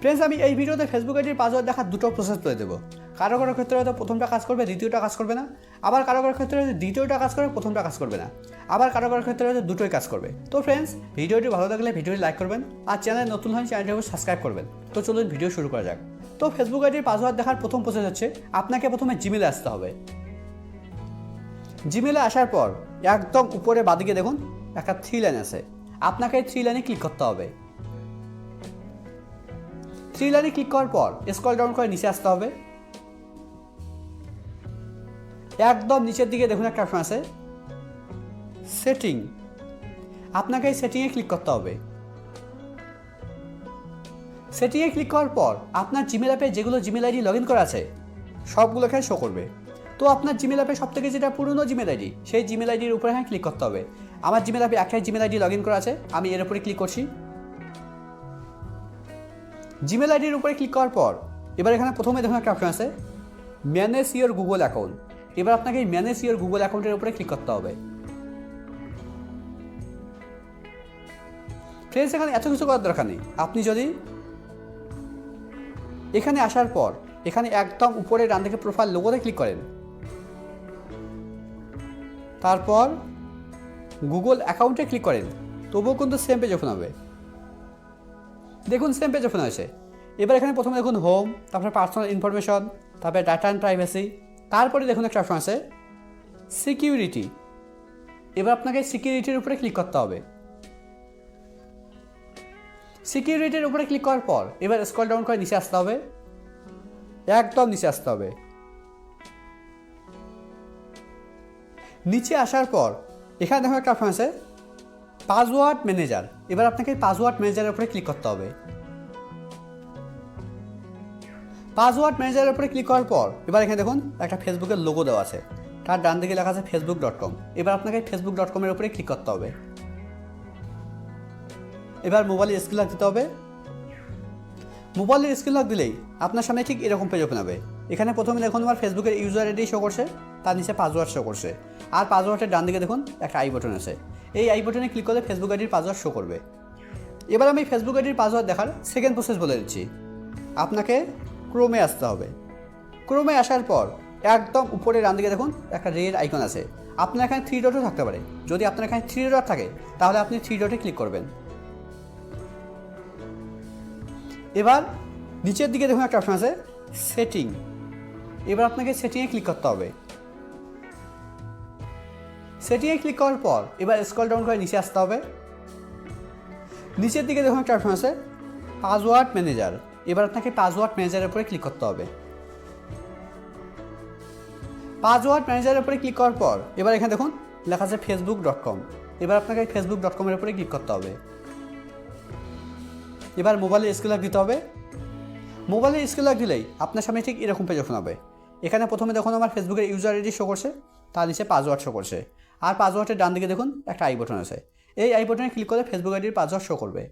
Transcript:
Friends আমি এই ভিডিওতে ফেসবুক আইডির পাসওয়ার্ড দেখার দুটো প্রসেস করে দেবো। কারও কারও ক্ষেত্রে হয়তো প্রথমটা কাজ করবে, দ্বিতীয়টা কাজ করবে না। আবার কারও কারও ক্ষেত্রে হয়তো দ্বিতীয়টা কাজ করবে প্রথমটা কাজ করবে না। আবার কারও কারও ক্ষেত্রে হয়তো দুটোই কাজ করবে। তো ফ্রেন্ডস ভিডিওটি ভালো লাগলে ভিডিওটি লাইক করবেন আর চ্যানেল নতুন হয় চ্যানেলটি সাবস্ক্রাইব করবেন। তো চলুন ভিডিও শুরু করা যাক। তো ফেসবুক আইডির পাসওয়ার্ড দেখার প্রথম প্রসেস হচ্ছে, আপনাকে প্রথমে জিমেলে আসতে হবে। জিমেলে আসার পর একদম উপরে বাদিকে দেখুন, একটা থ্রি লাইন আছে। আপনাকে থ্রি লাইনে ক্লিক করতে হবে। থ্রি লাইনে ক্লিক করার পর স্ক্রল ডাউন করে নিচে আসতে হবে। একদম নিচের দিকে দেখুন একটা অপশন আছে। সেটিং আপনাকে এই সেটিংয়ে ক্লিক করতে হবে। সেটিংয়ে ক্লিক করার পর আপনার জিমেল অ্যাপে যেগুলো জিমেল আইডি লগ ইন করা আছে, সবগুলো এখানে শো করবে। তো আপনার জিমেল অ্যাপে সব থেকে যেটা পুরনো জিমেল আইডি সেই জিমেল আইডির উপরে হ্যাঁ ক্লিক করতে হবে। আমার জিমেল অ্যাপে একটাই জিমেল আইডি লগ ইন করা আছে, আমি এর উপরে ক্লিক করছি। জিমেল আইডির উপরে ক্লিক করার পর, এবার এখানে প্রথমে দেখুন একটা অপশন আছে ম্যানেজ ইয়োর গুগল অ্যাকাউন্ট এবার আপনাকে এই ম্যানেজ ইয়োর গুগল অ্যাকাউন্টের উপরে ক্লিক করতে হবে। ফ্রেন্ডস এখানে এত কিছু করার দরকার নেই। আপনি যদি এখানে আসার পর, এখানে একদম উপরে ডান দিকে প্রোফাইল লোগোতে ক্লিক করেন, তারপর গুগল অ্যাকাউন্টে ক্লিক করেন, তবুও কিন্তু সেম পেজ ওপেন হবে। দেখুন সেম পেজ ওপেন হয়েছে এবার এখানে প্রথমে দেখুন হোম তারপরে পার্সোনাল ইনফরমেশন তারপরে ডাটা অ্যান্ড প্রাইভেসি তারপরে দেখুন একটা অপশন আছে সিকিউরিটি এবার আপনাকে সিকিউরিটির উপরে ক্লিক করতে হবে। সিকিউরিটির উপরে ক্লিক করার পর, এবার স্ক্রল ডাউন করে নিচে আসতে হবে। একদম নিচে আসতে হবে। নিচে আসার পর, এখানে দেখো একটা অপশন আছে পাসওয়ার্ড ম্যানেজার। এবার আপনাকে পাসওয়ার্ড ম্যানেজারের উপরে ক্লিক করতে হবে। পাসওয়ার্ড ম্যানেজারের উপরে ক্লিক করার পর, এবার এখানে দেখুন, একটা ফেসবুকের লোগো দেওয়া আছে। তার ডান দিকে লেখা আছে ফেসবুক ডট কম এবার আপনাকে ফেসবুক ডট কমের উপরে ক্লিক করতে হবে। এবার মোবাইলের স্ক্রিন লক দিতে হবে। মোবাইলের স্ক্রিন লক দিলেই আপনার সামনে ঠিক এরকম পেজ ওপেন হবে। এখানে প্রথমে দেখুন আমার ফেসবুকের ইউজার আইডি শো করছে, তার নিচে পাসওয়ার্ড শো করছে। আর পাসওয়ার্ডের ডান দিকে দেখুন, একটা আই বাটন আছে। এই আই বাটনে ক্লিক করলে ফেসবুক আইডির পাসওয়ার্ড শো করবে। এবার আমি ফেসবুক আইডির পাসওয়ার্ড দেখার সেকেন্ড প্রসেস বলে দিচ্ছি। আপনাকে ক্রোমে আসতে হবে। ক্রোমে আসার পর একদম উপরে ডান দিকে দেখুন একটা রেড আইকন আছে। আপনার এখানে থ্রি ডটও থাকতে পারে। যদি আপনার এখানে থ্রি ডট থাকে, তাহলে আপনি থ্রি ডটে ক্লিক করবেন। এবার নিচের দিকে দেখুন একটা অপশন আছে সেটিং এবার আপনাকে সেটিংয়ে ক্লিক করতে হবে। সেটিংয়ে ক্লিক করার পর, এবার স্ক্রল ডাউন করে নিচে আসতে হবে। নিচের দিকে দেখুন একটা অপশন আছে পাসওয়ার্ড ম্যানেজার এবার আপনাকে পাসওয়ার্ড ম্যানেজারের উপরে ক্লিক করতে হবে। পাসওয়ার্ড ম্যানেজারের উপরে ক্লিক করার পর, এবার এখানে দেখুন, লেখা আছে ফেসবুক ডট কম এবার আপনাকে ফেসবুক ডট কমের উপরে ক্লিক করতে হবে। এবার মোবাইলের স্ক্রিন দিতে হবে। মোবাইলের স্ক্রিন দিলেই আপনার সামনে ঠিক এরকম পেজ ওপেন হবে। এখানে প্রথমে দেখুন আমার ফেসবুকের ইউজার আইডি শো করছে, তার নিচে পাসওয়ার্ড শো করছে। আর পাসওয়ার্ডের ডান দিকে দেখুন একটা আই বটন আছে। এই আই বটনে ক্লিক করলে ফেসবুক আইডির পাসওয়ার্ড শো করবে।